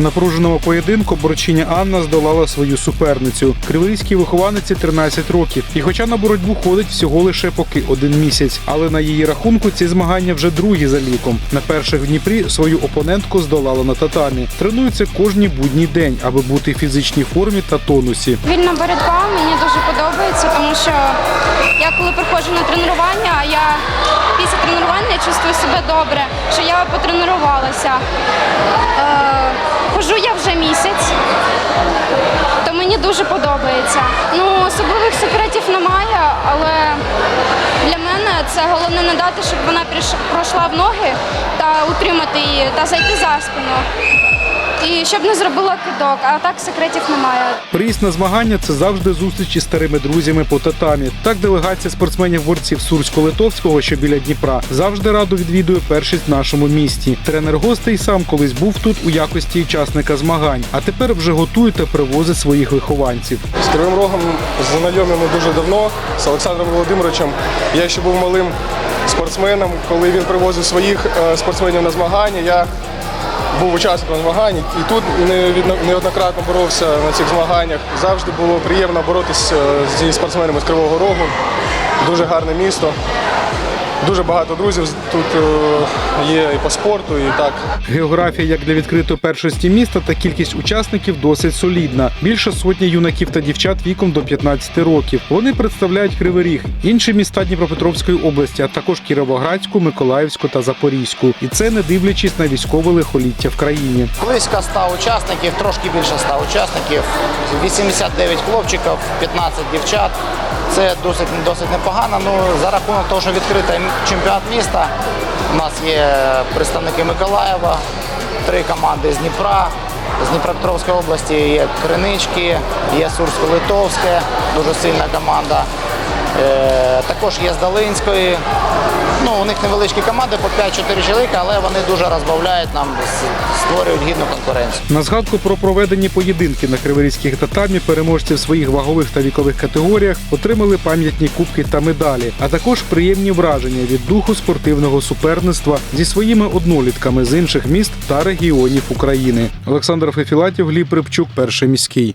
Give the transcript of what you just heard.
У напруженому поєдинку борчиня Анна здолала свою суперницю. Криворізькій вихованиці 13 років. І хоча на боротьбу ходить всього лише поки один місяць, але на її рахунку ці змагання вже другі за ліком. На перших в Дніпрі свою опонентку здолала на татамі. Тренується кожні будній день, аби бути в фізичній формі та тонусі. Вільна боротьба мені дуже що я коли приходжу на тренування, я після тренування чувствую себе добре, що я потренувалася. Е, хожу я вже місяць, то мені дуже подобається. Ну, особливих секретів немає, але для мене це головне не дати, щоб вона пройшла в ноги та утримати її та зайти за спину. І щоб не зробила кидок, а так секретів немає. Приїзд на змагання це завжди зустріч із старими друзями по татамі. Так делегація спортсменів-борців Сурсько-Литовського, що біля Дніпра, завжди радо відвідує першість в нашому місті. Тренер гостей сам колись був тут у якості учасника змагань, а тепер вже готує та привозить своїх вихованців. З Кривим Рогом знайомі ми дуже давно з Олександром Володимировичем. Я ще був малим спортсменом, коли він привозив своїх е, спортсменів на змагання. Я був учасником змагань і тут неоднократно боровся на цих змаганнях. Завжди було приємно боротися е, зі спортсменами з Кривого Рогу. Дуже гарне місто. Дуже багато друзів тут е, є і по спорту, і так. Географія як для відкритої першості міста та кількість учасників досить солідна. Більше сотні юнаків та дівчат віком до 15 років. Вони представляють Кривий Ріг, інші міста Дніпропетровської області, а також Кіровоградську, Миколаївську та Запорізьку. І це не дивлячись на військове лихоліття в країні. Близько 100 учасників, трошки більше 100 учасників, 89 хлопчиків, 15 дівчат. Це досить, досить непогано. Ну, за рахунок того, що відкритий чемпіонат міста, у нас є представники Миколаєва, три команди з Дніпра. З Дніпропетровської області є Кринички, є Сурсько-Литовське, дуже сильна команда. Е, також є з Долинської. Ну, у них невеличкі команди по 5-4 чоловіка, але вони дуже розбавляють нам, створюють гідну конкуренцію. На згадку про проведені поєдинки на криворізьких татамі переможці в своїх вагових та вікових категоріях отримали пам'ятні кубки та медалі, а також приємні враження від духу спортивного суперництва зі своїми однолітками з інших міст та регіонів України. Олександр Фефілатів, Гліб Рибчук, перший міський.